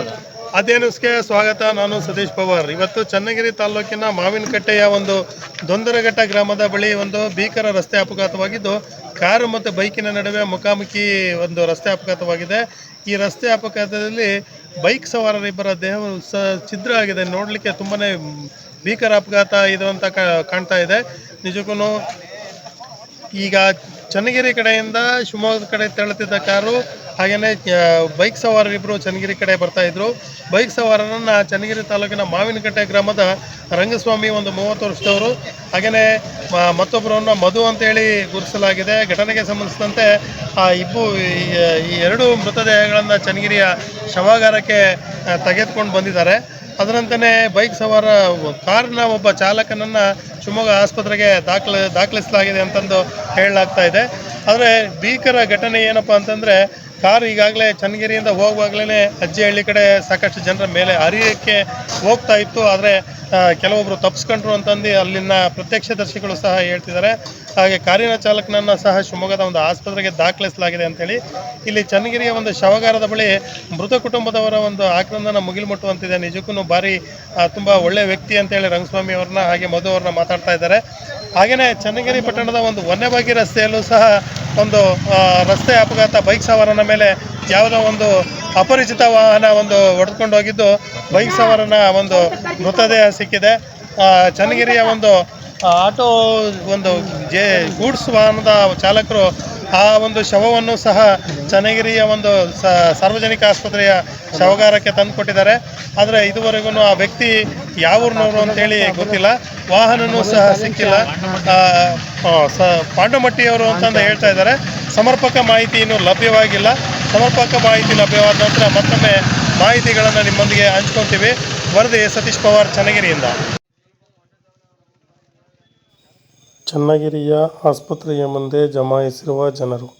Sir ಅದೇ ಸ್ವಾಗತ, ನಾನು ಸತೀಶ್ ಪವಾರ್. ಇವತ್ತು ಚನ್ನಗಿರಿ ತಾಲೂಕಿನ ಮಾವಿನಕಟ್ಟೆಯ ಒಂದು ದೊಂದರಘಟ್ಟ ಗ್ರಾಮದ ಬಳಿ ಒಂದು ಭೀಕರ ರಸ್ತೆ ಅಪಘಾತವಾಗಿದ್ದು, ಕಾರು ಮತ್ತು ಬೈಕಿನ ನಡುವೆ ಮುಖಾಮುಖಿ ಒಂದು ರಸ್ತೆ ಅಪಘಾತವಾಗಿದೆ. ಈ ರಸ್ತೆ ಅಪಘಾತದಲ್ಲಿ ಬೈಕ್ ಸವಾರರಿಬ್ಬರ ದೇಹ ಸ ಛಿದ್ರ ಆಗಿದೆ. ನೋಡಲಿಕ್ಕೆ ತುಂಬಾ ಭೀಕರ ಅಪಘಾತ ಇದು ಅಂತ ಕಾಣ್ತಾ ಇದೆ. ನಿಜಕ್ಕೂ ಈಗ ಚನ್ನಗಿರಿ ಕಡೆಯಿಂದ ಶಿವಮೊಗ್ಗದ ಕಡೆ ತೆರಳುತ್ತಿದ್ದ ಕಾರು ಹಾಗೆಯೇ ಬೈಕ್ ಸವಾರರಿಬ್ಬರು ಚನ್ನಗಿರಿ ಕಡೆ ಬರ್ತಾ ಇದ್ರು. ಬೈಕ್ ಸವಾರರನ್ನ ಚನ್ನಗಿರಿ ತಾಲೂಕಿನ ಮಾವಿನಕಟ್ಟೆ ಗ್ರಾಮದ ರಂಗಸ್ವಾಮಿ ಒಂದು ಮೂವತ್ತು ವರ್ಷದವರು. ಹಾಗೆಯೇ ಮತ್ತೊಬ್ಬರನ್ನು ಮಧು ಅಂತೇಳಿ ಗುರುತಿಸಲಾಗಿದೆ. ಘಟನೆಗೆ ಸಂಬಂಧಿಸಿದಂತೆ, ಆ, ಇಬ್ಬು, ಈ ಎರಡು ಮೃತದೇಹಗಳನ್ನು ಚನ್ನಗಿರಿಯ ಶವಾಗಾರಕ್ಕೆ ತೆಗೆದುಕೊಂಡು ಬಂದಿದ್ದಾರೆ. ಅದರಂತೆಯೇ ಬೈಕ್ ಸವಾರ, ಕಾರ್ನ ಒಬ್ಬ ಚಾಲಕನನ್ನು ಶಿವಮೊಗ್ಗ ಆಸ್ಪತ್ರೆಗೆ ದಾಖಲ ದಾಖಲಿಸಲಾಗಿದೆ ಅಂತಂದು ಹೇಳಲಾಗ್ತಾ ಇದೆ. ಆದರೆ ಭೀಕರ ಘಟನೆ ಏನಪ್ಪ ಅಂತಂದರೆ ಕಾರ್ ಈಗಾಗಲೇ ಚನ್ನಗಿರಿಯಿಂದ ಹೋಗುವಾಗಲೇ ಅಜ್ಜಿಹಳ್ಳಿ ಕಡೆ ಸಾಕಷ್ಟು ಜನರ ಮೇಲೆ ಹರಿಯಕ್ಕೆ ಹೋಗ್ತಾ ಇತ್ತು. ಆದರೆ ಕೆಲವೊಬ್ಬರು ತಪ್ಪಿಸ್ಕೊಂಡ್ರು ಅಂತಂದು ಅಲ್ಲಿನ ಪ್ರತ್ಯಕ್ಷದರ್ಶಿಗಳು ಸಹ ಹೇಳ್ತಿದ್ದಾರೆ. ಹಾಗೆ ಕಾರಿನ ಚಾಲಕನನ್ನು ಸಹ ಶಿವಮೊಗ್ಗದ ಒಂದು ಆಸ್ಪತ್ರೆಗೆ ದಾಖಲಿಸಲಾಗಿದೆ ಅಂತೇಳಿ. ಇಲ್ಲಿ ಚನ್ನಗಿರಿಯ ಒಂದು ಶವಗಾರದ ಬಳಿ ಮೃತ ಕುಟುಂಬದವರ ಒಂದು ಆಕ್ರಂದನ ಮುಗಿಲು ಮುಟ್ಟುವಂತಿದೆ ನಿಜಕ್ಕೂ ಭಾರಿ ತುಂಬ ಒಳ್ಳೆಯ ಒಳ್ಳೆ ವ್ಯಕ್ತಿ ಅಂತೇಳಿ ರಂಗಸ್ವಾಮಿ ಅವ್ರನ್ನ ಹಾಗೆ ಮಧು ಅವ್ರನ್ನ ಮಾತಾಡ್ತಾ ಇದ್ದಾರೆ. ಹಾಗೆಯೇ ಚನ್ನಗಿರಿ ಪಟ್ಟಣದ ಒಂದು ವನ್ಯಭಾಗಿ ರಸ್ತೆಯಲ್ಲೂ ಸಹ ಒಂದು ರಸ್ತೆ ಅಪಘಾತ, ಬೈಕ್ ಸವಾರನ ಮೇಲೆ ಯಾವುದೋ ಒಂದು ಅಪರಿಚಿತ ವಾಹನ ಒಂದು ಹೊಡೆದುಕೊಂಡು ಹೋಗಿದ್ದು, ಬೈಕ್ ಸವಾರನ ಒಂದು ಮೃತದೇಹ ಸಿಕ್ಕಿದೆ. ಚನ್ನಗಿರಿಯ ಒಂದು ಆಟೋ ಒಂದು ಜೆ, ಗೂಡ್ಸ್ ವಾಹನದ ಚಾಲಕರು ಆ ಒಂದು ಶವವನ್ನು ಸಹ ಚನ್ನಗಿರಿಯ ಒಂದು ಸಾರ್ವಜನಿಕ ಆಸ್ಪತ್ರೆಯ ಶವಗಾರಕ್ಕೆ ತಂದು ಕೊಟ್ಟಿದ್ದಾರೆ. ಆದರೆ ಇದುವರೆಗೂ ಆ ವ್ಯಕ್ತಿ ಯಾವ ಊರಿನವರು ಅಂತೇಳಿ ಗೊತ್ತಿಲ್ಲ. ವಾಹನನೂ ಸಹ ಸಿಕ್ಕಿಲ್ಲ. ಸ, ಪಾಂಡುಮಟ್ಟಿಯವರು ಅಂತಂದು ಹೇಳ್ತಾ ಇದ್ದಾರೆ. ಸಮರ್ಪಕ ಮಾಹಿತಿ ಇನ್ನೂ ಲಭ್ಯವಾಗಿಲ್ಲ. ಸಮರ್ಪಕ ಮಾಹಿತಿ ಲಭ್ಯವಾದ ನಂತರ ಮತ್ತೊಮ್ಮೆ ಮಾಹಿತಿಗಳನ್ನು ನಿಮ್ಮೊಂದಿಗೆ ಹಂಚ್ಕೊತೀವಿ. ವರದಿ ಸತೀಶ್ ಪವಾರ್, ಚನ್ನಗಿರಿಯಿಂದ. ಚನ್ನಗಿರಿಯ ಆಸ್ಪತ್ರೆಯ ಮುಂದೆ ಜಮಾಯಿಸಿರುವ ಜನರು.